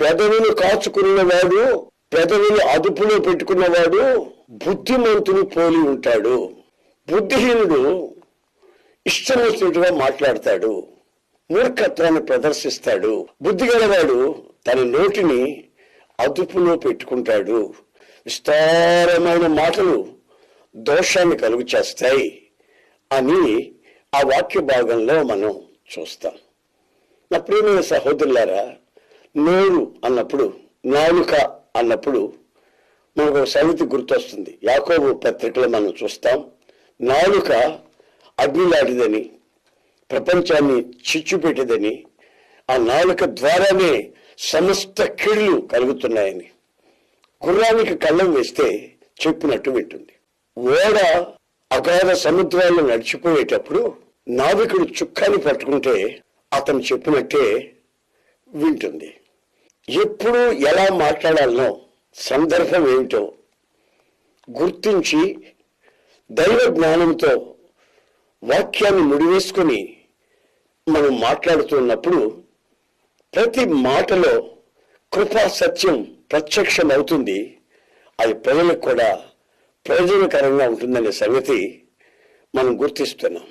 పెదవిని కాచుకున్నవాడు పెదవిని అదుపులో పెట్టుకున్నవాడు బుద్ధిమంతుని పోలి ఉంటాడు. బుద్ధిహీనుడు ఇష్టం వచ్చినట్టుగా మాట్లాడతాడు. మూర్ఖత్వాన్ని ప్రదర్శిస్తాడు. బుద్ధి గలవాడు తన నోటిని అదుపులో పెట్టుకుంటాడు. విస్తారమైన మాటలు దోషాన్ని కలుగు చేస్తాయి అని ఆ వాక్య భాగంలో మనం చూస్తాం. నా ప్రియమైన సహోదరులారా నోరు అన్నప్పుడు నాలుక అన్నప్పుడు మనకు ఒక సంగతి గుర్తొస్తుంది. యాకోబు పత్రికలో మనం చూస్తాం నాలుక అగ్నిలాంటిదని ప్రపంచాన్ని చిచ్చుపెట్టేదని ఆ నాలుక ద్వారానే సమస్త కీళ్ళు కలుగుతున్నాయని. గుర్రానికి కళ్ళం వేస్తే చెప్పినట్టు వింటుంది. ఓడ అగాధ సముద్రాల్లో నడిచిపోయేటప్పుడు నావికుడు చుక్కాని పట్టుకుంటే అతను చెప్పినట్టే వింటుంది. ఎప్పుడు ఎలా మాట్లాడాలనో సందర్భం ఏమిటో గుర్తించి దైవ జ్ఞానంతో వాక్యాన్ని ముడివేసుకొని మనం మాట్లాడుతున్నప్పుడు ప్రతి మాటలో కృపా సత్యం ప్రత్యక్షం అవుతుంది అది ప్రజలకు కూడా ప్రయోజనకరంగా ఉంటుందనే సంగతి మనం గుర్తిస్తున్నాం.